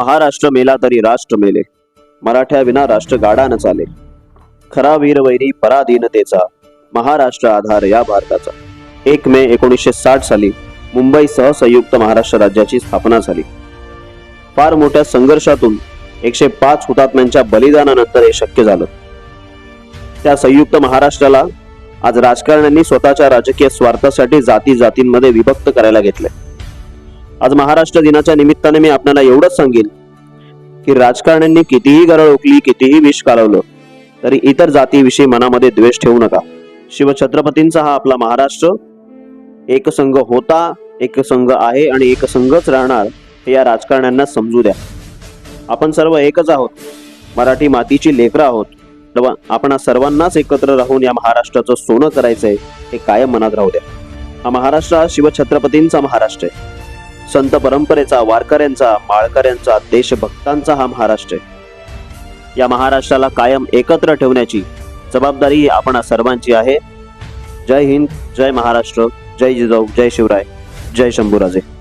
महाराष्ट्र मेला तरी राष्ट्र मेले. मराठ्या विना राष्ट्र गाडा न चाले. खरा वीरवैरी पराधीनतेचा महाराष्ट्र आधार या भारताचा. एक मे एकोणीसशे साठ साली मुंबईसह संयुक्त महाराष्ट्र राज्याची स्थापना झाली. फार मोठ्या संघर्षातून एकशे पाच हुतात्म्यांच्या बलिदानानंतर हे शक्य झालं. त्या संयुक्त महाराष्ट्राला आज राजकारण्यांनी स्वतःच्या राजकीय स्वार्थासाठी जाती जातींमध्ये विभक्त करायला घेतले आज महाराष्ट्र दिनाच्या निमित्ताने मी आपल्याला एवढंच सांगेन की राजकारण्यांनी कितीही गरळ ओकली कितीही विष कालवलं तरी इतर जातीविषयी मनामध्ये द्वेष ठेवू नका. शिवछत्रपतींचा हा आपला महाराष्ट्र एकसंघ होता एकसंघ आहे आणि एकसंघच राहणार हे या राजकारण्यांना समजू द्या. आपण सर्व एकच आहोत मराठी मातीची लेकरं आहोत. आपण सर्वांनाच एकत्र राहून या महाराष्ट्राचं सोनं करायचंय हे कायम मनात राहू द्या. हा महाराष्ट्र हा शिवछत्रपतींचा महाराष्ट्र आहे. संत परंपरेचा वारकऱ्यांचा माळकऱ्यांचा देशभक्तांचा हा महाराष्ट्र आहे. या महाराष्ट्राला कायम एकत्र ठेवण्याची जबाबदारी आपण सर्वांची आहे. जय हिंद जय महाराष्ट्र जय जिजाऊ जय शिवराय जय शंभूराजे.